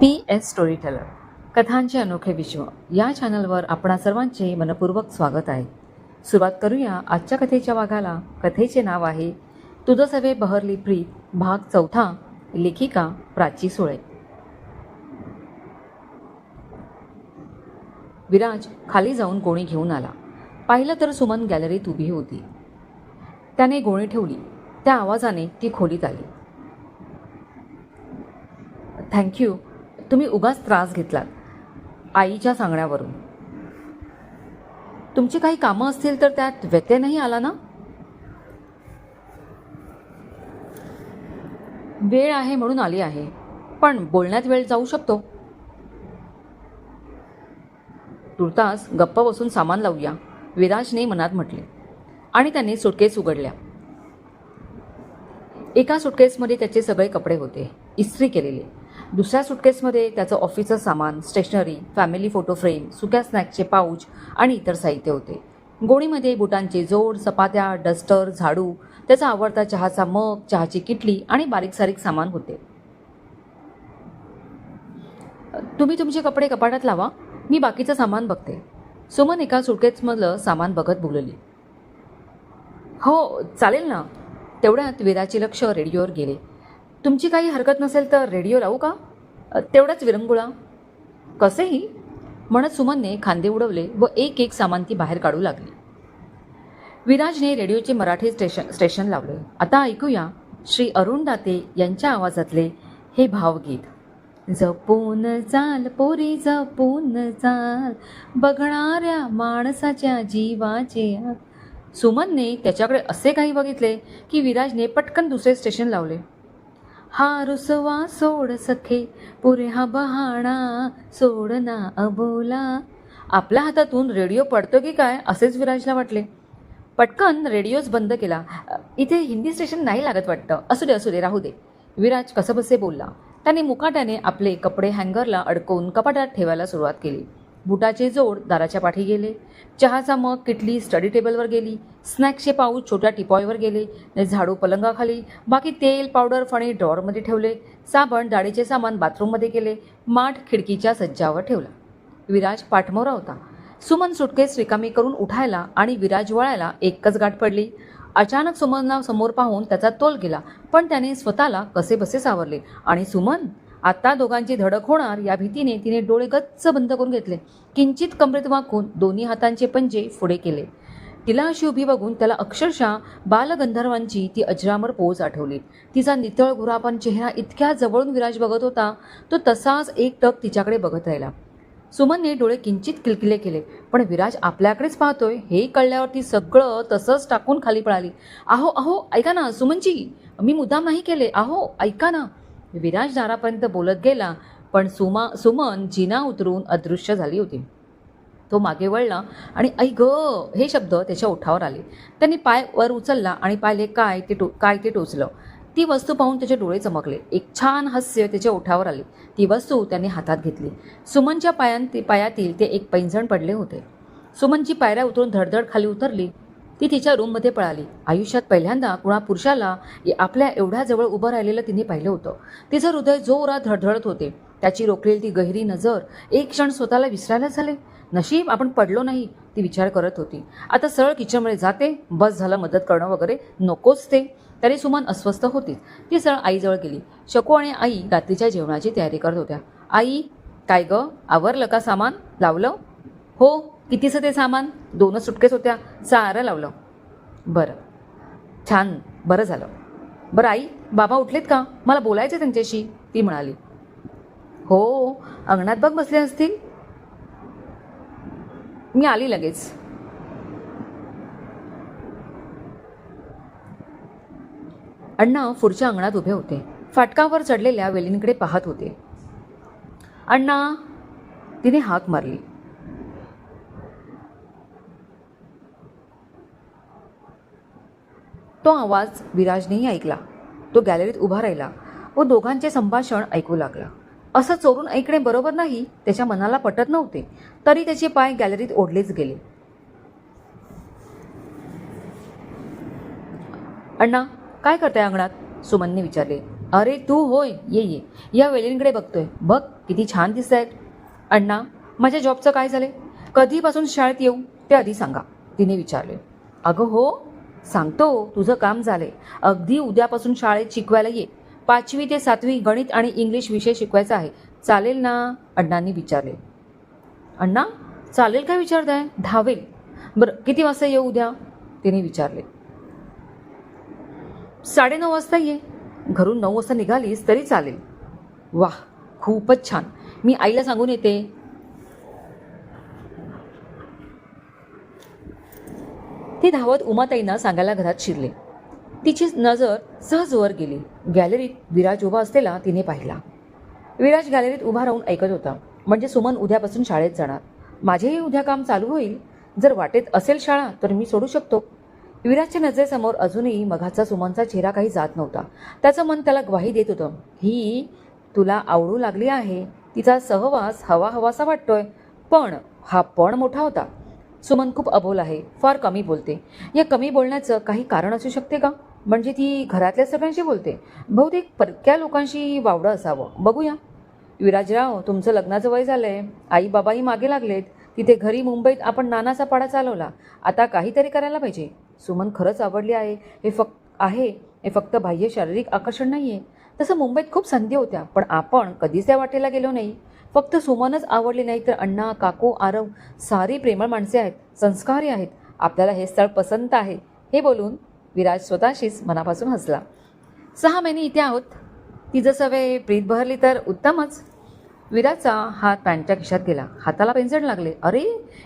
P S story teller कथांचे अनोखे विश्व. या चॅनलवर आपणा सर्वांचे मनपूर्वक स्वागत आहे. सुरुवात करूया आजच्या कथेच्या भागाला कथेचे नाव आहे तुझं सवे बहरली प्रीत भाग चौथा लेखिका प्राची सुळे. विराज खाली जाऊन गोणी घेऊन आला. पाहिलं तर सुमन गॅलरीत उभी होती. त्याने गोणी ठेवली. त्या आवाजाने ती खोलीत आली. थँक्यू. तुम्ही उगाच त्रास घेतलात आईच्या सांगण्यावरून. तुमची काही कामं असतील तर त्यात व्यत्यय नाही आला ना? वेळ आहे म्हणून आली आहे पण बोलण्यात वेळ जाऊ शकतो. तुर्तास गप्प बसून सामान लावूया विराजने मनात म्हटले. आणि त्याने सुटकेस उघडल्या. एका सुटकेसमध्ये त्याचे सगळे कपडे होते इस्त्री केलेले. दुसऱ्या सुटकेसमध्ये त्याचं ऑफिसचं सामान स्टेशनरी फॅमिली फोटो फ्रेम सुक्या स्नॅक्सचे पाऊच आणि इतर साहित्य होते. गोणीमध्ये बुटांचे जोड चपात्या डस्टर झाडू त्याचा आवडता चहाचा मग चहाची किटली आणि बारीक सारीक सामान होते. तुम्ही तुमचे कपडे कपाटात लावा मी बाकीचं सामान बघते. सुमन एका सुटकेसमधलं सामान बघत बोलली. हो चालेल ना. तेवढ्यात वेदाचे लक्ष रेडिओवर गेले. तुमची काही हरकत नसेल तर रेडिओ लावू का? तेवढाच विरंगुळा. कसेही. म्हणत सुमनने खांदे उडवले व एक एक सामान ती बाहेर काढू लागली. विराजने रेडिओचे मराठी स्टेशन स्टेशन लावले. आता ऐकूया श्री अरुण दाते यांच्या आवाजातले हे भावगीत. जपून चाल पोरी जपून चाल बघणाऱ्या माणसाच्या जीवाचे सुमनने त्याच्याकडे असे काही बघितले की विराजने पटकन दुसरे स्टेशन लावले. हा रुसवा सोड सखे पुरे हा बहाणा सोड ना अबोला. आपल्या हातातून रेडिओ पडतो की काय असेच विराजला वाटले. पटकन रेडिओच बंद केला. इथे हिंदी स्टेशन नाही लागत वाटतं. असू दे असू दे राहू दे. विराज कसंबसे बोलला. त्याने मुकाट्याने आपले कपडे हँगरला अडकवून कपाटात ठेवायला सुरुवात केली. बुटाचे जोड दाराच्या पाठी गेले. चहाचा मग किटली स्टडी टेबलवर गेली. स्नॅक्सचे पाऊच छोट्या टिपॉयवर गेले. झाडू पलंगाखाली. बाकी तेल पावडर फणी ड्रॉवरमध्ये ठेवले. साबण दाढीचे सामान बाथरूममध्ये केले. माठ खिडकीच्या सज्जावर ठेवला. विराज पाठमोरा होता. सुमन सुटकेस रिकामी करून उठायला आणि विराज वळायला एकच गाठ पडली. अचानक सुमनला समोर पाहून त्याचा तोल गेला. पण त्याने स्वतःला कसे बसे सावरले. आणि सुमन? आता दोघांची धडक होणार या भीतीने तिने डोळे गच्च बंद करून घेतले. किंचित कमरेत वाकून दोन्ही हातांचे पंजे पुढे केले. तिला अशी उभी बघून त्याला अक्षरशः बालगंधर्वांची ती अजरामर पोज आठवली. तिचा नितळ गुरापान चेहरा इतक्या जवळून विराज बघत होता तो तसाच एक टक तिच्याकडे बघत राहिला. सुमनने डोळे किंचित किलकिले केले पण विराज आपल्याकडेच पाहतोय हे कळल्यावर ती सगळं तसंच टाकून खाली पळाली. आहो अहो ऐका ना सुमनजी मी मुद्दाम नाही केले. आहो ऐका ना विराज दारापर्यंत बोलत गेला पण सुमा सुमन जिना उतरून अदृश्य झाली होती. तो मागे वळला आणि ऐ ग! हे शब्द त्याच्या ओठावर आले. त्यांनी पाय वर उचलला आणि पाहिले काय ते टो काय ते टोचलं. ती वस्तू पाहून त्याचे डोळे चमकले. एक छान हास्य त्याच्या ओठावर आले. ती वस्तू त्यांनी हातात घेतली. सुमनच्या पायांती पायातील ते एक पैंजण पडले होते. सुमनची पायऱ्या उतरून धडधड खाली उतरली. ती तिच्या रूममध्ये पळाली. आयुष्यात पहिल्यांदा कुणा पुरुषाला आपल्या एवढ्या जवळ उभं राहिलेलं तिने पाहिलं होतं. तिचं हृदय जोरात धडधडत होते. त्याची रोखलेली ती गहिरी नजर एक क्षण स्वतःला विसरायला झाले. नशीब आपण पडलो नाही ती विचार करत होती. आता सरळ किचनमध्ये जाते बस झालं मदत करणं वगैरे नकोच ते. तरी सुमन अस्वस्थ होतीच. ती सरळ आईजवळ गेली. शकू आणि आई रात्रीच्या जेवणाची तयारी करत होत्या. आई काय ग? आवरलं का सामान? लावलं? हो कितीचं ते सामान? दोनच सुटकेस होत्या. सारं लावलं. बरं. छान. बरं झालं. बरं आई बाबा उठलेत का? मला बोलायचं त्यांच्याशी. ती म्हणाली. हो अंगणात बघ बसले असतील. मी आली लगेच. अण्णा पुढच्या अंगणात उभे होते. फाटकावर चढलेल्या वेलींकडे पाहत होते. अण्णा तिने हाक मारली. तो आवाज विराजनेही ऐकला. तो गॅलरीत उभा राहिला व दोघांचे संभाषण ऐकू लागला. असं चोरून ऐकणे बरोबर नाही त्याच्या मनाला पटत नव्हते तरी त्याचे पाय गॅलरीत ओढलेच गेले. अण्णा काय करताय अंगणात? सुमनने विचारले. अरे तू होय ये ये. या वेलींकडे बघतोय. बघ किती छान दिसत आहेत अण्णा माझ्या जॉबचं काय झाले कधीपासून शाळेत येऊ? ते आधी सांगा. तिने विचारले. अगं हो सांगतो तुझं काम झालंय. अगदी उद्यापासून शाळेत शिकवायला ये. पाचवी ते सातवी गणित आणि इंग्लिश विषय शिकवायचा आहे. चालेल ना? अण्णांनी विचारले. अण्णा चालेल काय विचारताय? धावेल. बरं किती वाजता येऊ उद्या? तिने विचारले. साडेनऊ वाजता ये. घरून नऊ वाजता निघालीस तरी चालेल. वाह खूपच छान. मी आईला सांगून येते. ती धावत उमाताईंना सांगायला घरात शिरले. तिची नजर सहज वर गेली. गॅलरीत विराज उभा असलेला तिने पाहिला. विराज गॅलरीत उभा राहून ऐकत होता. म्हणजे सुमन उद्यापासून शाळेत जाणार. माझेही उद्या काम चालू होईल. जर वाटेत असेल शाळा तर मी सोडू शकतो. विराजच्या नजरेसमोर अजूनही मघाचा सुमनचा चेहरा काही जात नव्हता. त्याचं मन त्याला ग्वाही देत होतं. ही तुला आवडू लागली आहे. तिचा सहवास हवा हवासा वाटतोय. पण हा पण मोठा होता. सुमन खूप अबोल आहे फार कमी बोलते. या कमी बोलण्याचं काही कारण असू शकते का? म्हणजे ती घरातल्या सगळ्यांशी बोलते. बहुतेक परक्या लोकांशी वावडं असावं. बघूया. विराजराव तुमचं लग्नाचं वय झालं आहे आई बाबाही मागे लागलेत. तिथे घरी मुंबईत आपण नानाचा पाडा चालवला. आता काहीतरी करायला पाहिजे. सुमन खरंच आवडली आहे. हे फक्त आहे. हे फक्त बाह्य शारीरिक आकर्षण नाही आहे तसं मुंबईत खूप संधी होत्या पण आपण कधीच त्या वाटेला गेलो नाही. फक्त सुमनच आवडली नाही तर अण्णा काको आरव सारी प्रेमळ माणसे आहेत संस्कारी आहेत. आपल्याला हे स्थळ पसंत आहे. हे बोलून विराज स्वतःशीच मनापासून हसला. सहा महिने इथे आहोत. तिचं सवय प्रीत बहरली तर उत्तमच. विराजचा हात पॅन्टच्या खिशात गेला. हाताला पेंजण लागले. अरे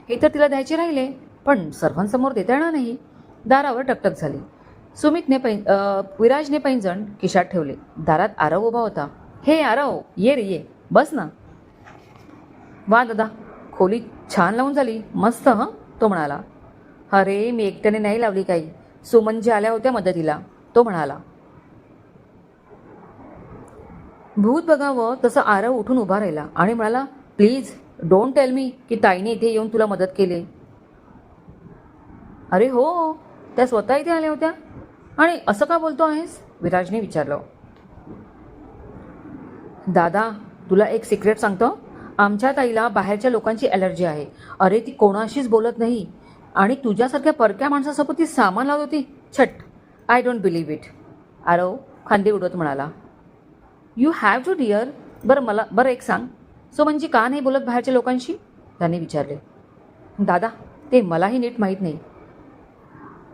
हे तर तिला द्यायचे राहिले. पण सर्वांसमोर देता येणार नाही. दारावर टकटक झाली. सुमितने पै विराजने पैंजण खिशात ठेवले. दारात आरव उभा होता. हे आरव ये रे ये. बस ना. वा दादा. खोली छान लावून झाली. मस्त हं? तो म्हणाला. अरे मी एकट्याने नाही लावली काही. सुमनजी आल्या होत्या मदतीला तो म्हणाला. भूत बघावं तसं आरव उठून उभा राहिला आणि म्हणाला प्लीज डोंट टेल मी की ताईने इथे येऊन तुला मदत केली. अरे हो त्या स्वतः इथे आल्या होत्या? आणि असं का बोलतो आहेस? विराजने विचारलं. दादा तुला एक सिक्रेट सांगतो. आमच्या ताईला बाहेरच्या लोकांची ॲलर्जी आहे. अरे ती कोणाशीच बोलत नाही. आणि तुझ्यासारख्या परक्या माणसासोबत ती सामान लावत होती. Chhath. I don't believe it Aarav खांदे उडवत म्हणाला. यू हॅव टू डिअर बरं मला बरं एक सांग. सो म्हणजे का नाही बोलत बाहेरच्या लोकांशी? त्याने विचारले. दादा ते मलाही नीट माहीत नाही.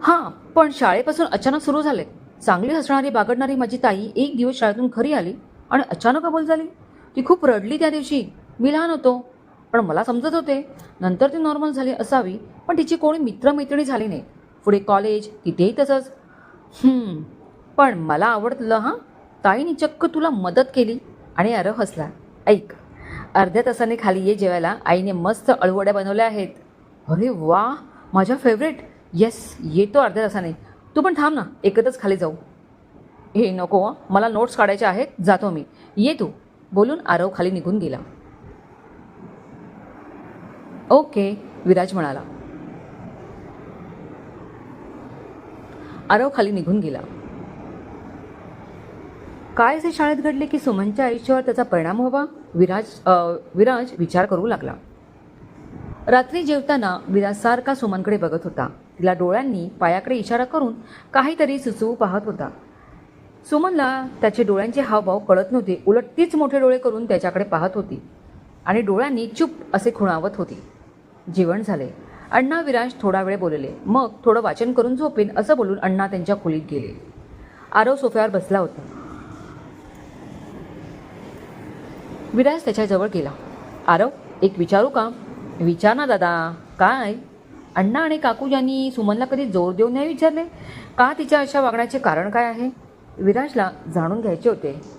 हां पण शाळेपासून अचानक सुरू झाले. चांगली हसणारी बागडणारी माझी ताई एक दिवस शाळेतून घरी आली आणि अचानक अबोल झाली. ती खूप रडली त्या दिवशी. मी लहान होतो. पण मला समजत होते. नंतर ती नॉर्मल झाली असावी पण तिची कोणी मित्रमैत्रिणी झाली नाही. पुढे कॉलेज तिथेही तसंच. पण मला आवडलं हां? ताईने चक्क तुला मदत केली आणि अरव हसला. ऐक अर्ध्या तासाने खाली ये जेवायला. आईने मस्त अळवड्या बनवल्या आहेत. अरे वा माझ्या फेवरेट येस येतो अर्ध्या तासाने. तू पण थांब ना एकत्रच खाली जाऊ. हे नको मला नोट्स काढायचे आहेत. जातो मी. ये तू. बोलून आरव खाली निघून गेला. ओके विराज म्हणाला. आरव खाली निघून गेला. काय असे शाळेत घडले की सुमनच्या आयुष्यावर त्याचा परिणाम व्हावा? विराज आ, विराज विचार करू लागला. रात्री जेवताना विराज सारखा सुमनकडे बघत होता. तिला डोळ्यांनी पायाकडे इशारा करून काहीतरी सुचवू पाहत होता. सुमनला त्याचे डोळ्यांचे हावभाव कळत नव्हते. उलट तीच मोठे डोळे करून त्याच्याकडे पाहत होती आणि डोळ्यांनी चुप असे खुणावत होती. जेवण झाले. अण्णा विराज थोडा वेळ बोलले. मग थोडं वाचन करून झोपेन असं बोलून अण्णा त्यांच्या खोलीत गेले. आरव सोफ्यावर बसला होता. विराज त्याच्याजवळ गेला. आरव एक विचारू का? विचार ना दादा. काय? अण्णा आणि काकू यांनी सुमनला कधी जोर देऊन नाही विचारले? का तिच्या अशा वागण्याचे कारण काय आहे? विराजला जाणून घ्यायचे होते.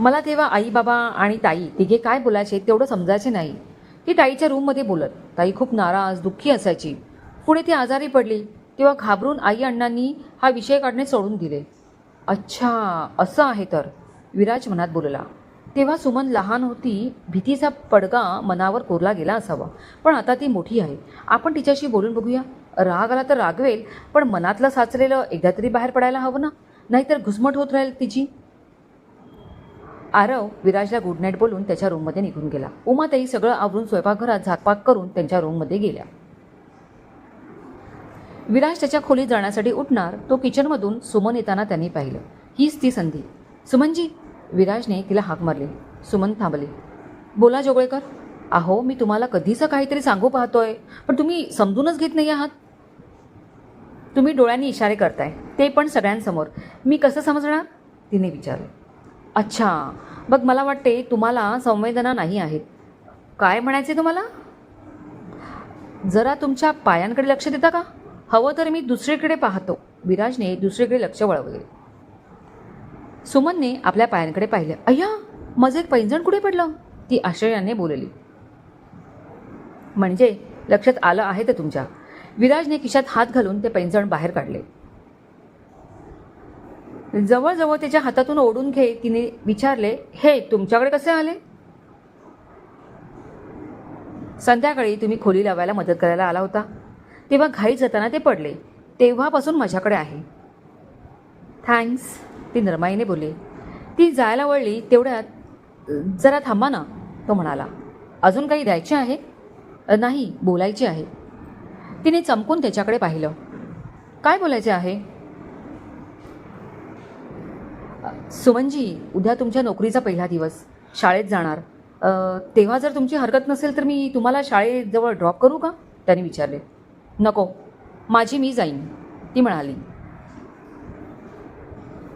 मला तेव्हा आई बाबा आणि ताई तिघे काय बोलायचे तेवढं समजायचे नाही. ती ताईच्या रूममध्ये बोलत ताई खूप नाराज दुःखी असायची. पुढे ती आजारी पडली तेव्हा घाबरून आई अण्णांनी हा विषय काढणे सोडून दिले. अच्छा असं आहे तर विराज मनात बोलला. तेव्हा सुमन लहान होती भीतीचा पडगा मनावर कोरला गेला असावा. पण आता ती मोठी आहे. आपण तिच्याशी बोलून बघूया. राग आला तर रागवेल पण मनातलं साचलेलं एकदा तरी बाहेर पडायला हवं ना? नाहीतर घुसमट होत राहील तिची. आरव विराजला गुड नाईट बोलून त्याच्या रूममध्ये निघून गेला. उमाताई सगळं आवरून स्वयंपाकघरात झाकपाक करून त्यांच्या रूममध्ये गेल्या. विराज त्याच्या खोलीत जाण्यासाठी उठणार तो किचनमधून सुमन येताना त्यांनी पाहिलं. हीच ती संधी. सुमनजी विराजने तिला हाक मारली. सुमन थांबली. बोला जोगळेकर अहो मी तुम्हाला कधीचं काहीतरी सांगू पाहतोय पण तुम्ही समजूनच घेत नाही आहात. तुम्ही डोळ्यांनी इशारे करताय ते पण सगळ्यांसमोर. मी कसं समजणार? तिने विचारलं. अच्छा. बघ मला वाटते तुम्हाला संवेदना नाही आहेत. काय म्हणायचे तुम्हाला? जरा तुमच्या पायांकडे लक्ष देता का? हवं तर मी दुसरीकडे पाहतो. विराजने दुसरीकडे लक्ष वळवले. सुमनने आपल्या पायांकडे पाहिलं. अय्या माझं एक पैंजण कुठे पडलं? ती आश्चर्याने बोलली. म्हणजे लक्षात आलं आहे ते तुमच्या. विराजने खिशात हात घालून ते पैंजण बाहेर काढले. जवळजवळ त्याच्या हातातून ओढून घे तिने विचारले हे तुमच्याकडे कसे आले? संध्याकाळी तुम्ही खोली लावायला मदत करायला आला होता. तेव्हा घाई जाताना ते पडले. तेव्हापासून माझ्याकडे आहे. थँक्स ती नरमाईने बोलली. ती जायला वळली तेवढ्यात जरा थांबा ना तो म्हणाला. अजून काही द्यायचे आहे? नाही बोलायचे आहे. तिने चमकून त्याच्याकडे पाहिलं. काय बोलायचे आहे? सुमनजी उद्या तुमच्या नोकरीचा पहिला दिवस. शाळेत जाणार. तेव्हा जर तुमची हरकत नसेल तर मी तुम्हाला शाळेजवळ ड्रॉप करू का? त्याने विचारले. नको. माझी मी जाईन. ती म्हणाली.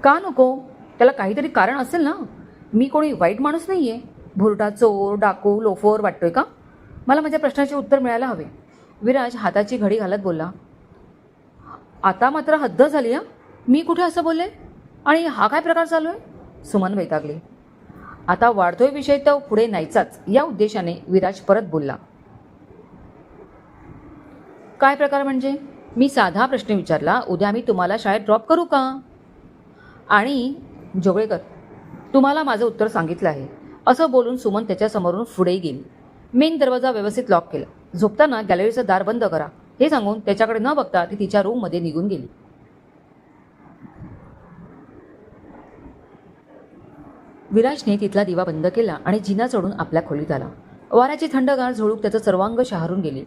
का नको? त्याला काहीतरी कारण असेल ना? मी कोणी वाईट माणूस नाही आहे भुरटा चोर डाकू लोफोर वाटतोय का? मला माझ्या प्रश्नाचे उत्तर मिळायला हवे. विराज हाताची घडी घालत बोलला. आता मात्र हद्द झाली हा? मी कुठे असं बोलले? आणि हा काय प्रकार चालू आहे? सुमन वैतागली. आता वाढतोय विषय तर पुढे नाहीचाच या उद्देशाने विराज परत बोलला. काय प्रकार म्हणजे? मी साधा प्रश्न विचारला उद्या मी तुम्हाला शाळेत ड्रॉप करू का? आणि जोगळेकर तुम्हाला माझं उत्तर सांगितलं आहे. असं बोलून सुमन त्याच्यासमोरून पुढे गेली. मेन दरवाजा व्यवस्थित लॉक केला. झोपताना गॅलरीचं दार बंद करा. हे सांगून त्याच्याकडे न बघता ती तिच्या रूममध्ये निघून गेली. विराजने तिथला दिवा बंद केला आणि जिना चढून आपल्या खोलीत आला. वाऱ्याची थंडगार झुळूक त्याचं सर्वांग शहारून गेली.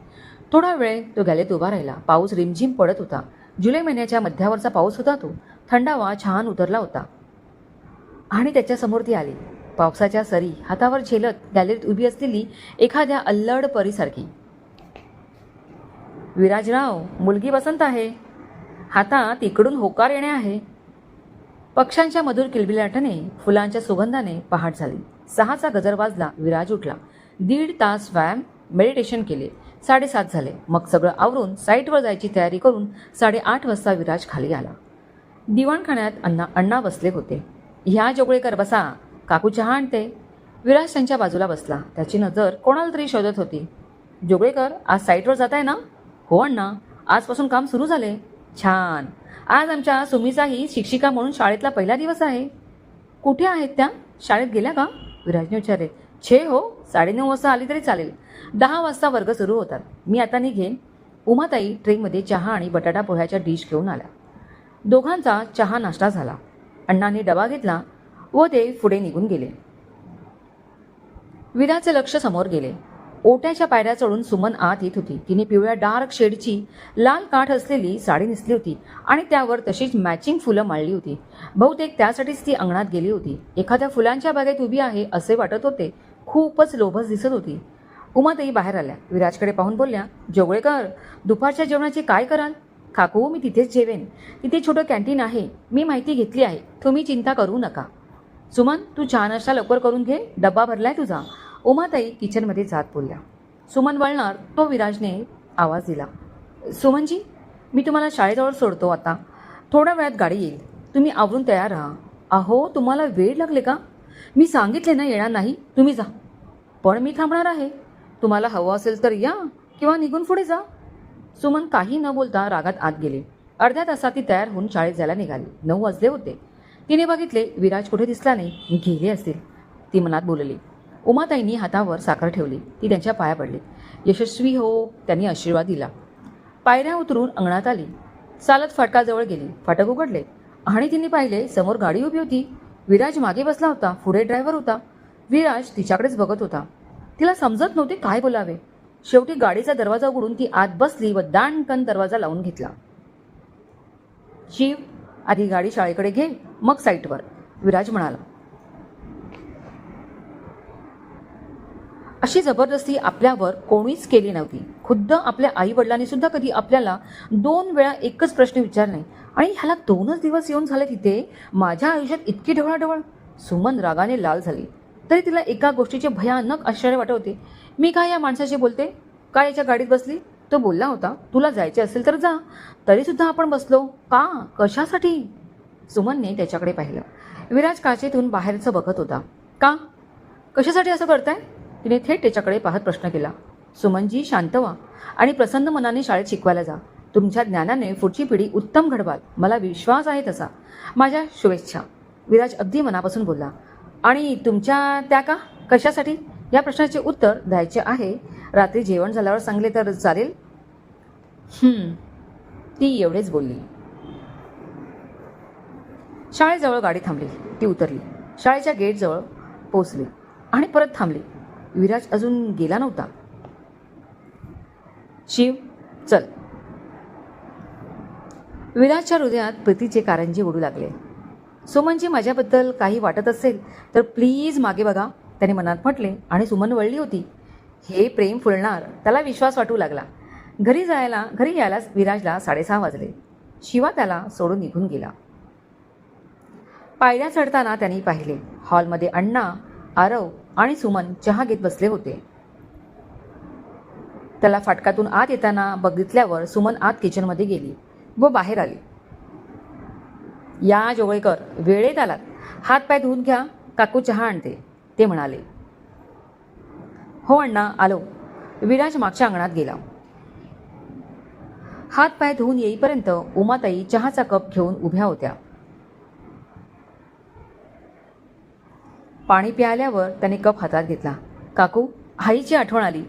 थोडा वेळ तो गॅलेत उभा राहिला. पाऊस रिमझिम पडत होता. जुलै महिन्याच्या मध्यावरचा पाऊस होता तो. थंडावा छान उतरला होता. आणि त्याच्यासमोर ती आली. पावसाच्या सरी हातावर झेलत गॅलरीत उभी असलेली एखाद्या अल्लड परीसारखी. विराजराव मुलगी बसंत आहे. हातात इकडून होकार येणे आहे. पक्ष्यांच्या मधुर किलबिलाटाने फुलांच्या सुगंधाने पहाट झाली. सहाचा गजर वाजला विराज उठला. दीड तास व्यायाम मेडिटेशन केले. साडेसात झाले. मग सगळं आवरून साईटवर जायची तयारी करून साडेआठ वाजता विराज खाली आला. दिवाणखाण्यात अण्णा अण्णा बसले होते. ह्या जोगळेकर बसा काकू चहा आणते. विराज त्यांच्या बाजूला बसला. त्याची नजर कोणाला तरी शोधत होती. जोगळेकर आज साईटवर जात आहे ना? हो अण्णा. आजपासून काम सुरू झाले. छान. आज आमच्या सुमीचाही शिक्षिका म्हणून शाळेतला पहिला दिवस आहे. कुठे आहेत त्या? शाळेत गेल्या का? विराजने विचारले. छे हो साडेनऊ वाजता आली तरी चालेल. दहा वाजता वर्ग सुरू होतात. मी आता निघेन. उमाताई ट्रेनमध्ये चहा आणि बटाटा पोह्याच्या डिश घेऊन आल्या. दोघांचा चहा नाश्ता झाला. अण्णांनी डबा घेतला व ते पुढे निघून गेले. विराचे लक्ष समोर गेले. ओट्याच्या पायऱ्या चढून सुमन आत येत होती. तिने पिवळ्या डार्क शेडची लाल काठ असलेली साडी नेसली होती आणि त्यावर तशीच मॅचिंग फुलं माळली होती. बहुतेक त्यासाठीच ती अंगणात गेली होती. एखाद्या फुलांच्या बागेत उभी आहे असे वाटत होते. खूपच लोभस दिसत होती. उमाताई बाहेर आल्या. विराजकडे पाहून बोलल्या जोगळेकर दुपारच्या जेवणाचे काय कराल? काकू मी तिथेच जेवेन. तिथे छोटं कॅन्टीन आहे. मी माहिती घेतली आहे. तुम्ही चिंता करू नका. सुमन तू चहा नाश्ता लवकर करून घे. डब्बा भरलाय तुझा. उमाताई किचनमध्ये जात बोलल्या. सुमन वळणार तो विराजने आवाज दिला. सुमनजी मी तुम्हाला शाळेजवळ सोडतो आता. थोड्या वेळात गाडी येईल. तुम्ही आवरून तयार राहा. अहो तुम्हाला वेळ लागले का? मी सांगितले ना येणार नाही तुम्ही जा. पण मी थांबणार आहे. तुम्हाला हवं असेल तर या किंवा निघून पुढे जा. सुमन काही न बोलता रागात आत गेले. अर्ध्या तासात ती तयार होऊन शाळेत जायला निघाली. नऊ वाजले होते. तिने बघितले विराज कुठे दिसला नाही गेले असतील. ती मनात बोलली. उमाताईंनी हातावर साखर ठेवली. ती त्यांच्या पाया पडली. यशस्वी हो त्यांनी आशीर्वाद दिला. पायऱ्या उतरून अंगणात आली. चालत फाटकाजवळ गेली. फाटक उघडले. आणि तिने पाहिले समोर गाडी उभी होती. विराज मागे बसला होता. पुढे ड्रायव्हर होता. विराज तिच्याकडेच बघत होता. तिला समजत नव्हते काय बोलावे. शेवटी गाडीचा दरवाजा उघडून ती आत बसली व दाणकन दरवाजा लावून घेतला. शिव आधी गाडी शाळेकडे घे. मग साईटवर. विराज म्हणाला. अशी जबरदस्ती आपल्यावर कोणीच केली नव्हती. खुद्द आपल्या आई वडिलांनी सुद्धा कधी आपल्याला दोन वेळा एकच प्रश्न विचारले नाही. आणि ह्याला दोनच दिवस येऊन झाले तिथे. माझ्या आयुष्यात इतकी ढवळाढवळ. सुमन रागाने लाल झाली. तरी तिला एका गोष्टीचे भयानक आश्चर्य वाटत होते. मी काय या माणसाशी बोलते? काय याच्या गाडीत बसली? तो बोलला होता तुला जायचे असेल तर जा. तरी सुद्धा आपण बसलो. का? कशासाठी? सुमनने त्याच्याकडे पाहिलं. विराज काचेतून बाहेरचं बघत होता. का? कशासाठी असं करताय? तिने थेट त्याच्याकडे पाहत प्रश्न केला सुमनजी शांत व्हा आणि प्रसन्न मनाने शाळेत शिकवायला जा. तुमच्या ज्ञानाने पुढची पिढी उत्तम घडवाल. मला विश्वास आहे तसा. माझ्या शुभेच्छा. विराज अगदी मनापासून बोलला आणि तुमच्या त्या का? कशासाठी? या प्रश्नाचे उत्तर द्यायचे आहे. रात्री जेवण झाल्यावर सांगले तर चालेल? ती एवढेच बोलली. शाळेजवळ गाडी थांबली. ती उतरली. शाळेच्या गेटजवळ पोचली आणि परत थांबली. विराज अजून गेला नव्हता. शिव चल. विराजच्या हृदयात प्रीतीचे कारंजे उडू लागले. सुमनजी माझ्याबद्दल काही वाटत असेल तर प्लीज मागे बघा त्याने मनात म्हटले आणि सुमन वळली होती. हे प्रेम फुलणार त्याला विश्वास वाटू लागला. घरी जायला घरी यायला विराजला साडेसहा वाजले. शिवा त्याला सोडून निघून गेला. पायऱ्या चढताना त्यांनी पाहिले. हॉलमध्ये अण्णा आरव आणि सुमन चहा घेत बसले होते. त्याला फाटकातून आत येताना बघितल्यावर सुमन आत किचनमध्ये गेली व बाहेर आली. या जोगळेकर वेळेत आलात. हात पाय धुवून घ्या. काकू चहा आणते. ते म्हणाले. हो अण्णा आलो. विराज मागच्या अंगणात गेला. हात पाय धुवून येईपर्यंत उमाताई चहाचा कप घेऊन उभ्या होत्या. पाणी प्यायल्यावर त्याने कप हातात घेतला. काकू आईची आठवण आली.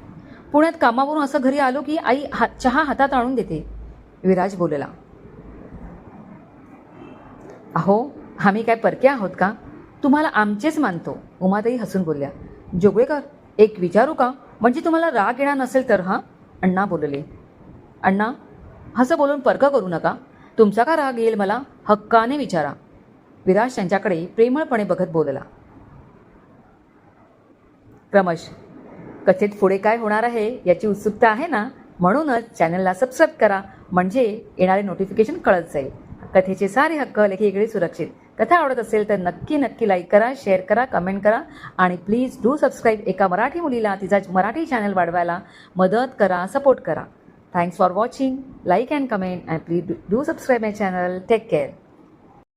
पुण्यात कामावरून असं घरी आलो की आई हा चहा हातात आणून देते. विराज बोलला. अहो आम्ही काय परके आहोत का? तुम्हाला आमचेच मानतो उमाताई हसून बोलल्या. जोगळेकर एक विचारू का? म्हणजे तुम्हाला राग येणार नसेल तर हां? अण्णा बोलले. अण्णा असं बोलून परक करू नका. तुमचा का राग येईल मला? हक्काने विचारा. विराज त्यांच्याकडे प्रेमळपणे बघत बोलला. क्रमश कथेत पुढे काय होणार आहे याची उत्सुकता आहे ना? म्हणूनच चॅनलला सबस्क्राईब करा. म्हणजे येणारे नोटिफिकेशन कळत जाईल. कथेचे सारे हक्क लेखीकडे सुरक्षित. कथा आवडत असेल तर नक्की नक्की लाईक करा शेअर करा कमेंट करा. आणि प्लीज डू सबस्क्राईब एका मराठी मुलीला तिचा मराठी चॅनल वाढवायला मदत करा सपोर्ट करा. Thanks for watching like and comment and please do subscribe my channel take care